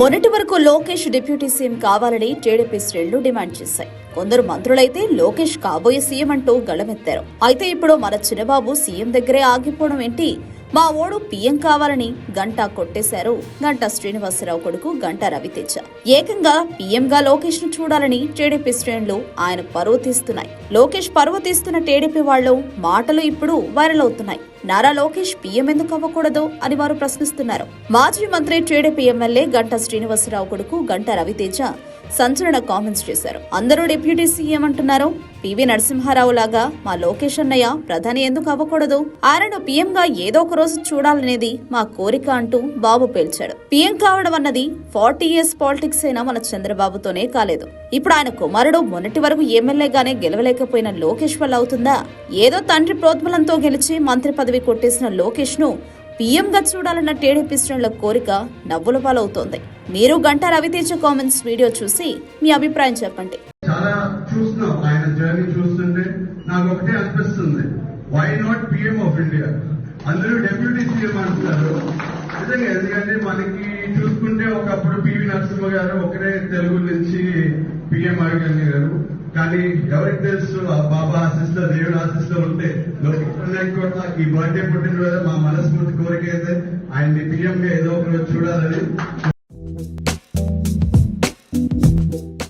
మొన్నటి వరకు Lokesh deputy CM కావాలని టీడీపీ శ్రేణులు డిమాండ్ చేశాయి. కొందరు మంత్రులైతే లోకేష్ కాబోయే సీఎం అంటూ గళమెత్తారు. అయితే ఇప్పుడు మన చిన్నబాబు సీఎం దగ్గరే ఆగిపోవడం ఏంటి? మా ఓడు పిఎం కావాలని గంటా కొట్టేశారు. గంటా శ్రీనివాసరావు కొడుకు గంటా రవితేజ ఏకంగా పిఎంగా లోకేష్ను చూడాలని టీడీపీ శ్రేణులు ఆయన పరువు తీస్తున్నాయి. లోకేష్ పరువు తీస్తున్న టీడీపీ వాళ్ళు మాటలు ఇప్పుడు వైరల్ అవుతున్నాయి. నారా లోకేష్ పీఎం ఎందుకు అవ్వకూడదు అని వారు ప్రశ్నిస్తున్నారు. మాజీ మంత్రి టీడీపీ ఎమ్మెల్యే గంటా శ్రీనివాసరావు కొడుకు గంటా రవితేజ సంచలన కామెంట్స్ చేశారు. అందరూ డిప్యూటీ సీఎం అంటున్నారు. పివి నరసింహారావు లాగా మా లోకేష్ అన్నయ్య ప్రధాని ఎందుకు అవ్వకూడదు? ఆయనను పీఎం గా ఏదో ఒక రోజు చూడాలనేది మా కోరిక అంటూ బాబు పేల్చాడు. పీఎం కావడం అన్నది ఫార్టీ ఇయర్స్ పాలిటిక్స్ అయినా మన చంద్రబాబుతోనే కాలేదు. ఇప్పుడు ఆయన కుమారుడు మొన్నటి వరకు ఎమ్మెల్యేగానే గెలవలేకపోయిన లోకేష్ వల్ల అవుతుందా? ఏదో తండ్రి ప్రోద్బలంతో గెలిచి మంత్రి పదవి కొట్టేసిన లోకేష్ను పీఎంగా చూడాలన్న టీడీపీ శ్రేణుల కోరిక నవ్వుల పాలవుతోంది. మీరు గంట రవితేజ కామెంట్స్ వీడియో చూసి మీ అభిప్రాయం చెప్పండి. చాలా చూస్తున్నాం. ఆయన జర్నీ చూస్తుంటే నాకు ఒకటే అనిపిస్తుంది. Why not PM of India అందరూ డెప్యూటీ సీఎం అంటున్నారు. నిజంగా ఎందుకంటే మనకి చూసుకుంటే ఒకప్పుడు పివి నరసింహ గారు ఒకరే తెలుగు నుంచి పిఎం అడగలిగారు కానీ ఎవరికి తెలుసు ఆ బాబా ఆశిస్లో దేవుడు ఆశిస్లో ఉంటే లోకేష్ కూడా ఈ బర్త్డే పుట్టినరోజు మా మనస్ఫూర్తి కోరిక అయితే ఆయన్ని పిఎంగా ఏదో ఒక చూడాలని